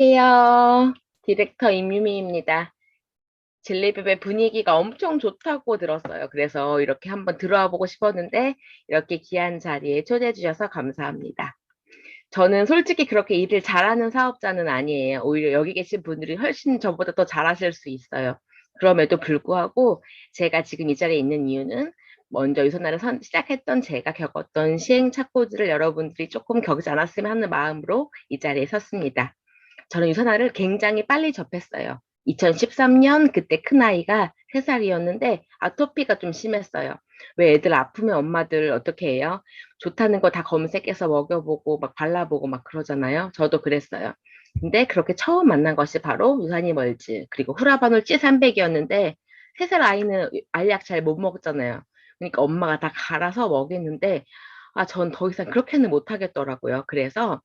안녕하세요. 디렉터 임유미입니다. 젤리베베 분위기가 엄청 좋다고 들었어요. 그래서 이렇게 한번 들어와 보고 싶었는데 이렇게 귀한 자리에 초대해 주셔서 감사합니다. 저는 솔직히 그렇게 일을 잘하는 사업자는 아니에요. 오히려 여기 계신 분들이 훨씬 저보다 더 잘하실 수 있어요. 그럼에도 불구하고 제가 지금 이 자리에 있는 이유는 먼저 유선화를 선- 시작했던 제가 겪었던 시행착오들을 여러분들이 조금 겪지 않았으면 하는 마음으로 이 자리에 섰습니다. 저는 유선화를 굉장히 빨리 접했어요. 2013년 그때 큰아이가 3살이었는데 아토피가 좀 심했어요. 왜 애들 아프면 엄마들 어떻게 해요? 좋다는 거 다 검색해서 먹여보고 막 발라보고 막 그러잖아요. 저도 그랬어요. 근데 그렇게 처음 만난 것이 바로 유산이 멀지 그리고 후라바놀 C300이었는데 3살 아이는 알약 잘 못 먹잖아요. 그러니까 엄마가 다 갈아서 먹였는데 아, 전 더 이상 그렇게는 못 하겠더라고요. 그래서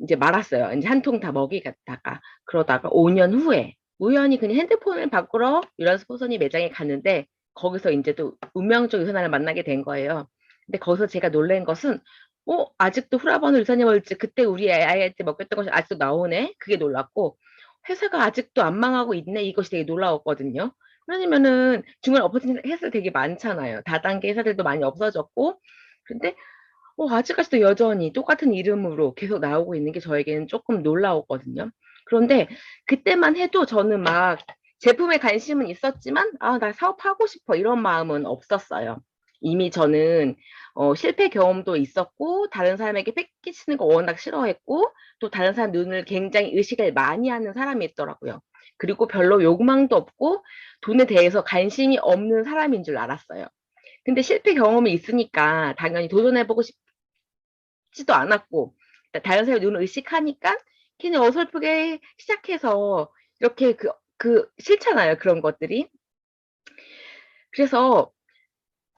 이제 말았어요. 이제 한 통 다 먹이겠다가 그러다가 5년 후에 우연히 그냥 핸드폰을 바꾸러 유란 스 포선이 매장에 갔는데 거기서 이제 또 운명적 유선화를 만나게 된 거예요. 근데 거기서 제가 놀란 것은 어 아직도 유산이 멀지 그때 우리 아이한테 먹였던 것이 아직도 나오네 그게 놀랐고 회사가 아직도 안 망하고 있네 이것이 되게 놀라웠거든요. 왜냐면은 중간에 엎어진 회사들 되게 많잖아요. 다단계 회사들도 많이 없어졌고 근데 어, 아직까지도 여전히 똑같은 이름으로 계속 나오고 있는 게 저에게는 조금 놀라웠거든요. 그런데 그때만 해도 저는 막 제품에 관심은 있었지만 아, 나 사업하고 싶어 이런 마음은 없었어요. 이미 저는 어, 실패 경험도 있었고 다른 사람에게 뺏기치는 거 워낙 싫어했고 또 다른 사람 눈을 굉장히 의식을 많이 하는 사람이 있더라고요. 그리고 별로 욕망도 없고 돈에 대해서 관심이 없는 사람인 줄 알았어요. 근데 실패 경험이 있으니까 당연히 도전해보고 싶 지도 않았고 다른 사람의 눈을 의식하니까 그냥 어설프게 시작해서 이렇게 그, 그 싫잖아요 그런 것들이 그래서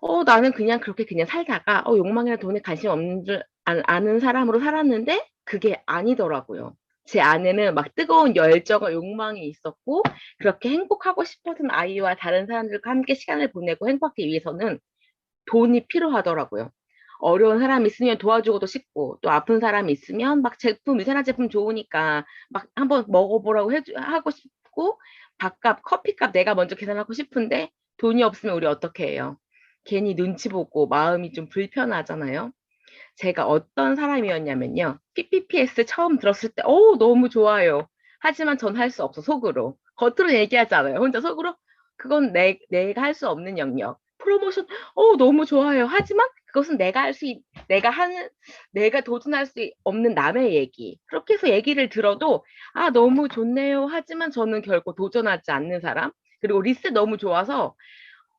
어 나는 그냥 그렇게 그냥 살다가 어 욕망이나 돈에 관심 없는 줄 아, 아는 사람으로 살았는데 그게 아니더라고요. 제 안에는 막 뜨거운 열정과 욕망이 있었고 그렇게 행복하고 싶었던 아이와 다른 사람들과 함께 시간을 보내고 행복하기 위해서는 돈이 필요하더라고요. 어려운 사람이 있으면 도와주고도 싶고 또 아픈 사람이 있으면 막 제품 유산화 제품 좋으니까 막 한번 먹어보라고 해주, 하고 싶고 밥값 커피값 내가 먼저 계산하고 싶은데 돈이 없으면 우리 어떻게 해요? 괜히 눈치 보고 마음이 좀 불편하잖아요. 제가 어떤 사람이었냐면요. PPPS 처음 들었을 때, 오, 너무 좋아요. 하지만 전 할 수 없어, 속으로. 겉으로 얘기하잖아요. 혼자 속으로. 그건 내, 내가 할 수 없는 영역. 프로모션, 오, 너무 좋아요. 하지만 그것은 내가 할 수, 내가 하는, 내가 도전할 수 없는 남의 얘기. 그렇게 해서 얘기를 들어도, 아, 너무 좋네요. 하지만 저는 결코 도전하지 않는 사람. 그리고 리스 너무 좋아서,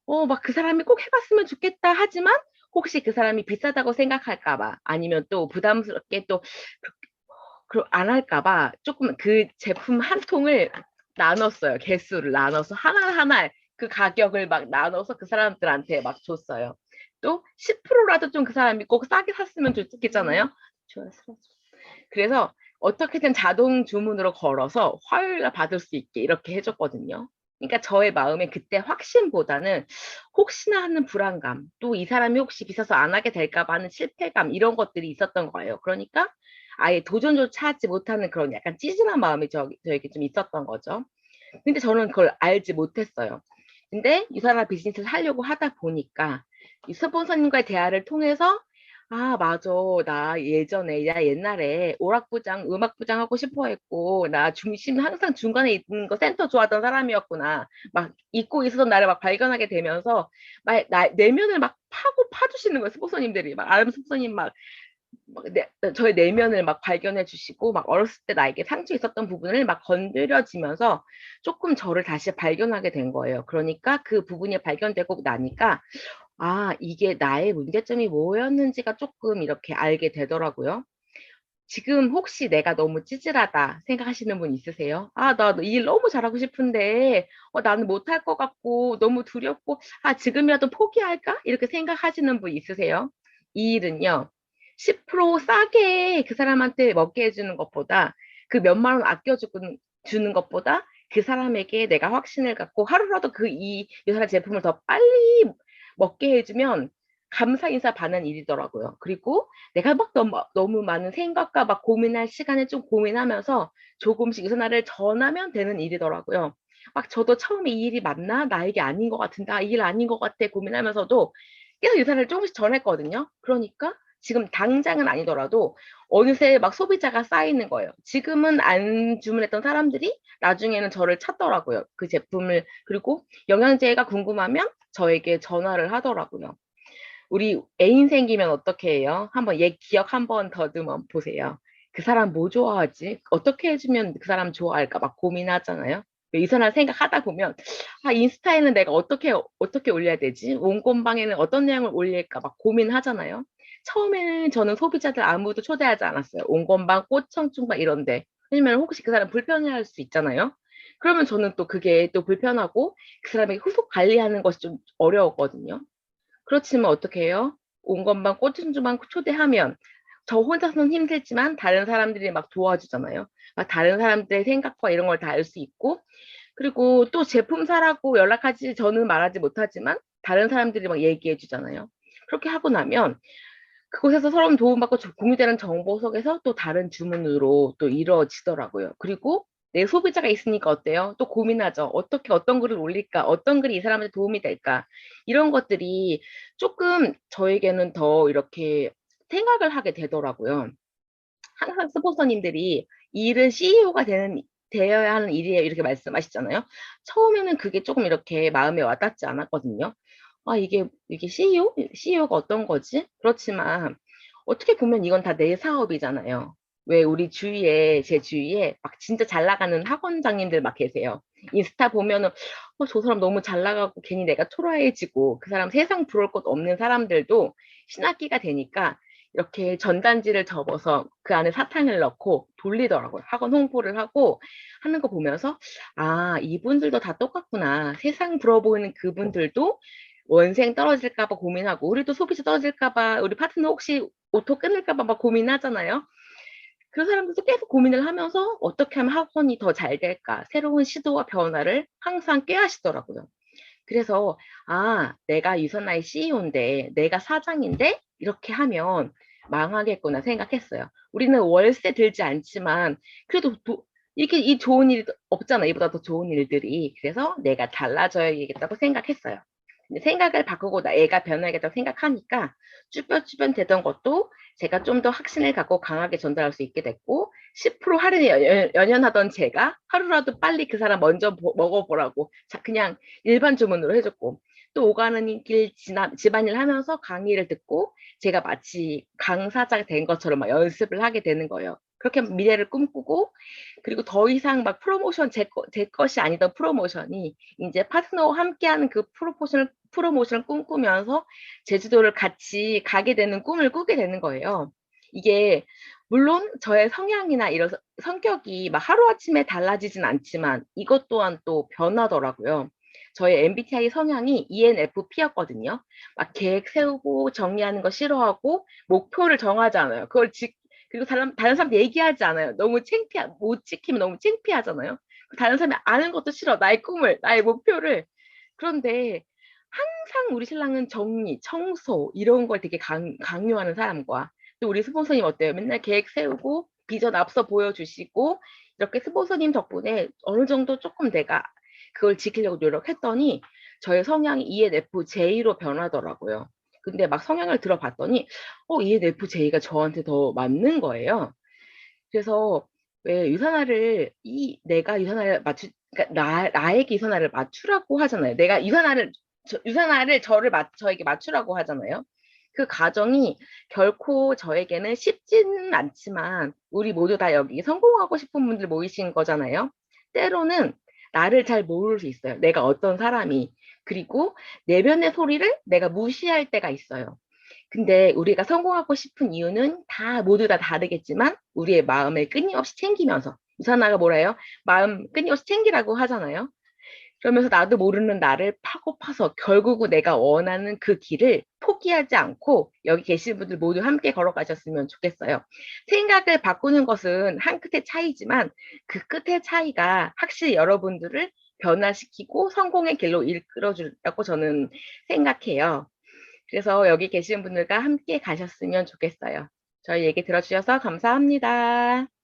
어, 막 그 사람이 꼭 해봤으면 좋겠다. 하지만 혹시 그 사람이 비싸다고 생각할까봐 아니면 또 부담스럽게 또 안 할까봐 조금 그 제품 한 통을 나눴어요. 개수를 나눠서 하나하나 그 가격을 막 나눠서 그 사람들한테 막 줬어요. 또 10%라도 좀 그 사람이 꼭 싸게 샀으면 좋겠잖아요. 그래서 어떻게든 자동 주문으로 걸어서 화요일날 받을 수 있게 이렇게 해줬거든요. 그러니까 저의 마음에 그때 확신보다는 혹시나 하는 불안감, 또 이 사람이 혹시 비싸서 안 하게 될까 봐 하는 실패감 이런 것들이 있었던 거예요. 그러니까 아예 도전조차 하지 못하는 그런 약간 찌질한 마음이 저, 저에게 좀 있었던 거죠. 근데 저는 그걸 알지 못했어요. 근데 유산화 비즈니스를 하려고 하다 보니까 이 스폰서님과의 대화를 통해서 아, 맞아. 나 예전에, 나 옛날에 오락부장, 음악부장 하고 싶어 했고, 나 중심 항상 중간에 있는 거 센터 좋아하던 사람이었구나. 막 잊고 있었던 나를 막 발견하게 되면서, 막, 나, 내면을 막 파고 파주시는 거예요. 스폰서님들이. 막, 아름 스폰서님 막, 막 내, 저의 내면을 막 발견해 주시고, 막 어렸을 때 나에게 상처 있었던 부분을 막 건드려지면서 조금 저를 다시 발견하게 된 거예요. 그러니까 그 부분이 발견되고 나니까, 아, 이게 나의 문제점이 뭐였는지가 조금 이렇게 알게 되더라고요. 지금 혹시 내가 너무 찌질하다 생각하시는 분 있으세요? 아, 나 일 너무 잘하고 싶은데, 어, 나는 못할 것 같고, 너무 두렵고, 아, 지금이라도 포기할까? 이렇게 생각하시는 분 있으세요? 이 일은요, 10% 싸게 그 사람한테 먹게 해주는 것보다, 그 몇만 원 아껴주는 주는 것보다, 그 사람에게 내가 확신을 갖고 하루라도 그이 유산화 제품을 더 빨리 먹게 해주면 감사 인사 받는 일이더라고요. 그리고 내가 막 너무, 너무 많은 생각과 막 고민할 시간에 좀 고민하면서 조금씩 유선화를 전하면 되는 일이더라고요. 막 저도 처음에 이 일이 맞나? 나에게 아닌 것 같은데, 아, 이일 아닌 것 같아 고민하면서도 계속 유선화를 조금씩 전했거든요. 그러니까 지금 당장은 아니더라도 어느새 막 소비자가 쌓이는 거예요. 지금은 안 주문했던 사람들이 나중에는 저를 찾더라고요. 그 제품을 그리고 영양제가 궁금하면 저에게 전화를 하더라고요. 우리 애인 생기면 어떻게 해요? 한번 얘 기억 한번 더듬어 보세요. 그 사람 뭐 좋아하지? 어떻게 해주면 그 사람 좋아할까 막 고민하잖아요. 이선할 생각하다 보면 아 인스타에는 내가 어떻게 어떻게 올려야 되지? 원곤방에는 어떤 내용을 올릴까 막 고민하잖아요. 처음에는 저는 소비자들 아무도 초대하지 않았어요. 온건방, 꽃청충방 이런데. 왜냐면 혹시 그 사람 불편해할 수 있잖아요. 그러면 저는 또 그게 또 불편하고 그 사람에게 후속 관리하는 것이 좀 어려웠거든요. 그렇지만 어떻게 해요? 온건방, 꽃청충방 초대하면 저 혼자서는 힘들지만 다른 사람들이 막 도와주잖아요. 막 다른 사람들의 생각과 이런 걸 다 알 수 있고 그리고 또 제품 사라고 연락하지 저는 말하지 못하지만 다른 사람들이 막 얘기해 주잖아요. 그렇게 하고 나면 그곳에서 서로 도움받고 공유되는 정보 속에서 또 다른 주문으로 또 이루어지더라고요. 그리고 내 소비자가 있으니까 어때요? 또 고민하죠. 어떻게 어떤 글을 올릴까? 어떤 글이 이 사람한테 도움이 될까? 이런 것들이 조금 저에게는 더 이렇게 생각을 하게 되더라고요. 항상 스포서님들이 이 일은 CEO가 되는 되어야 하는 일이에요. 이렇게 말씀하시잖아요. 처음에는 그게 조금 이렇게 마음에 와닿지 않았거든요. 아, 이게, 이게 CEO? CEO가 어떤 거지? 그렇지만, 어떻게 보면 이건 다 내 사업이잖아요. 왜 우리 주위에, 제 주위에 막 진짜 잘 나가는 학원장님들 막 계세요. 인스타 보면은, 어, 저 사람 너무 잘 나가고 괜히 내가 초라해지고 그 사람 세상 부러울 것 없는 사람들도 신학기가 되니까 이렇게 전단지를 접어서 그 안에 사탕을 넣고 돌리더라고요. 학원 홍보를 하고 하는 거 보면서, 아, 이분들도 다 똑같구나. 세상 부러워 보이는 그분들도 원생 떨어질까봐 고민하고 우리도 소비자 떨어질까봐 우리 파트너 혹시 오토 끊을까봐 막 고민하잖아요. 그 사람들도 계속 고민을 하면서 어떻게 하면 학원이 더 잘 될까 새로운 시도와 변화를 항상 꾀하시더라고요. 그래서 아 내가 유선나의 CEO인데 내가 사장인데 이렇게 하면 망하겠구나 생각했어요. 우리는 월세 들지 않지만 그래도 도, 이게 이 좋은 일 없잖아 이보다 더 좋은 일들이 그래서 내가 달라져야겠다고 생각했어요. 생각을 바꾸고 나 애가 변해야겠다고 생각하니까 쭈뼛쭈뼛 되던 것도 제가 좀 더 확신을 갖고 강하게 전달할 수 있게 됐고 10% 할인에 연연하던 제가 하루라도 빨리 그 사람 먼저 먹어보라고 그냥 일반 주문으로 해줬고 또 오가는 길 집안일 하면서 강의를 듣고 제가 마치 강사자가 된 것처럼 막 연습을 하게 되는 거예요. 그렇게 미래를 꿈꾸고 그리고 더 이상 막 프로모션 제, 거, 제 것이 아니던 프로모션이 이제 파트너와 함께하는 그 프로모션을 프로모션을 꿈꾸면서 제주도를 같이 가게 되는 꿈을 꾸게 되는 거예요. 이게 물론 저의 성향이나 이런 성격이 막 하루아침에 달라지진 않지만 이것 또한 또 변하더라고요. 저의 MBTI 성향이 ENFP였거든요. 막 계획 세우고 정리하는 거 싫어하고 목표를 정하지 않아요. 그걸 지, 그리고 다른, 다른 사람 얘기하지 않아요. 너무 창피하, 못 지키면 너무 창피하잖아요. 다른 사람이 아는 것도 싫어. 나의 꿈을, 나의 목표를. 그런데 항상 우리 신랑은 정리, 청소 이런 걸 되게 강, 강요하는 사람과 또 우리 스폰서님 어때요? 맨날 계획 세우고 비전 앞서 보여주시고 이렇게 스폰서님 덕분에 어느 정도 조금 내가 그걸 지키려고 노력했더니 저의 성향이 ENFJ로 변하더라고요. 근데 막 성향을 들어봤더니 어 ENFJ가 저한테 더 맞는 거예요. 그래서 왜 유산화를 이 내가 유산화를 맞추 그러니까 나 나에게 유산화를 맞추라고 하잖아요. 내가 유산화를 저, 유산화를 저를 맞 저에게 맞추라고 하잖아요. 그 과정이 결코 저에게는 쉽지는 않지만 우리 모두 다 여기 성공하고 싶은 분들 모이신 거잖아요. 때로는 나를 잘 모를 수 있어요. 내가 어떤 사람이. 그리고 내면의 소리를 내가 무시할 때가 있어요. 근데 우리가 성공하고 싶은 이유는 다 모두 다 다르겠지만 우리의 마음을 끊임없이 챙기면서 유산화가 뭐래요? 마음 끊임없이 챙기라고 하잖아요. 그러면서 나도 모르는 나를 파고 파서 결국은 내가 원하는 그 길을 포기하지 않고 여기 계신 분들 모두 함께 걸어가셨으면 좋겠어요. 생각을 바꾸는 것은 한 끝의 차이지만 그 끝의 차이가 확실히 여러분들을 변화시키고 성공의 길로 이끌어 주라고 저는 생각해요. 그래서 여기 계신 분들과 함께 가셨으면 좋겠어요. 저희 얘기 들어주셔서 감사합니다.